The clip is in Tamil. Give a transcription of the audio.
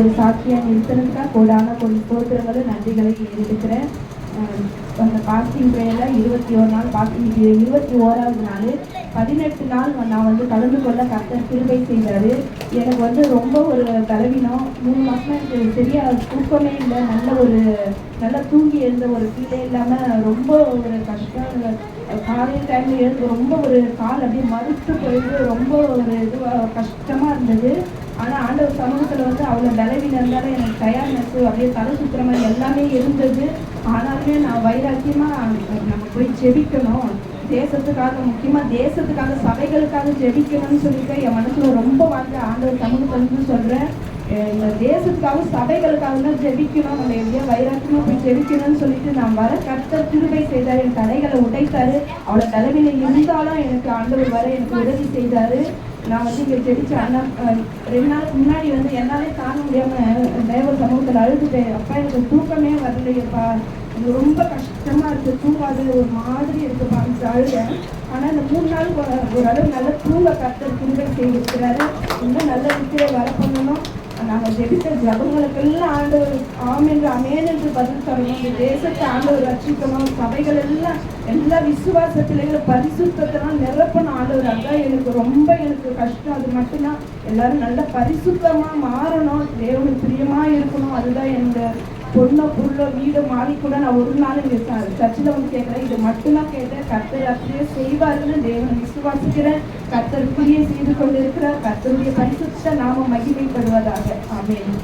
ஒரு சாட்சியா நிறுத்தினதுக்காக கோடான கோடி ஸ்தோத்திரங்களை நன்றிகளை எடுத்துக்கிறேன் அந்த பாஸ்டிங் ப்ரேயரில் இருபத்தி ஒரு நாள் பாஸ்டிங் இருபத்தி ஓராவது நாள். பதினெட்டு நாள் நான் வந்து கலந்து கொள்ள கர்த்தர் கிருபை செய்தார் எனக்கு வந்து ரொம்ப ஒரு பலவீனம் மூணு மாதம் எனக்கு சரியாக தூக்கமே இல்லை. நல்ல ஒரு நல்லா தூங்கி எழுந்த ஒரு ஃபீலே இல்லாமல் ரொம்ப ஒரு கஷ்டம். காலையில் டைமில் எழுந்து ரொம்ப ஒரு கால் அப்படியே மறுத்து போயிட்டு ரொம்ப ஒரு இது ஆனால் ஆண்டவர் சமூகத்தில் வந்து அவ்வளோ பலவீனம் இருந்தாலும் எனக்கு தயார்னஸ் அப்படியே தலை சுற்றுற மாதிரி எல்லாமே இருந்தது. ஆனாலுமே நான் வைராக்கியமாக நம்ம போய் ஜெபிக்கணும். தேசத்துக்காக முக்கியமாக தேசத்துக்காக சபைகளுக்காக ஜெபிக்கணும்னு சொல்லிட்டு என் மனசில் ரொம்ப வாழ்ந்த ஆண்டவர் சமூகத்திலிருந்து வந்து சொல்கிறேன் இந்த தேசத்துக்காக சபைகளுக்காக தான் ஜெபிக்கணும். நம்ம எப்படியோ வைராக்கியமாக போய் ஜெபிக்கணும்னு சொல்லிட்டு நான் வர கர்த்தர் திருவை செய்தார். என் தடைகளை உடைத்தார். அவ்வளோ தலைவில் இருந்தாலும் எனக்கு ஆண்டவர் வர எனக்கு உதவி செய்தார். நான் வந்து இங்கே ஜெபிச்ச அண்ணா ரெண்டு நாளுக்கு முன்னாடி வந்து என்னாலே தாங்க முடியாமல் தேவர் சமூகத்தில் அழுதுட்டேன். அப்பா எனக்கு தூக்கமே வரலையப்பா எனக்கு ரொம்ப கஷ்டமாக இருக்குது தூங்காது ஒரு மாதிரி இருக்குப்பா அழுதேன். ஆனால் இந்த மூணு நாள் ஒரு- ஓரளவு நல்ல தூங்க கத்தர் கிருபை செய்திருக்கிறாரு. இன்னும் நல்ல விஷயம் வர பண்ணணும். நாங்கள் ஜெபித்த ஜபங்களுக்கெல்லாம் ஆண்டவர் ஆமென்று அமேன் என்று பதில் தரணும். இந்த தேசத்தை ஆண்டவர் ரட்சிக்கணும். சபைகள் எல்லாம் எல்லா விசுவாசத்திலையும் பரிசுத்தத்தெல்லாம் நிரப்பணும். ஆண்டவர் அதான் எனக்கு ரொம்ப எனக்கு கஷ்டம். அது மட்டும்தான் எல்லாரும் நல்ல பரிசுத்தமா மாறணும். தேவனுக்கு பிரியமா இருக்கணும். அதுதான் என்னோட பொண்ணோ புள்ளோ வீடு மாறி கூட நான் ஒரு நாள் இங்கே சர்ச்சில் வந்து கேட்குறேன் இது மட்டும்தான் கேட்டேன். கத்தர் அப்படியே செய்வாருன்னு தேவனை விசுவாசிக்கிறேன். கத்தர் பிரியை செய்து கொண்டிருக்கிறார். கத்தருடைய பரிசுத்த நாம மகிமைப்படுவதாக. ஆமென்.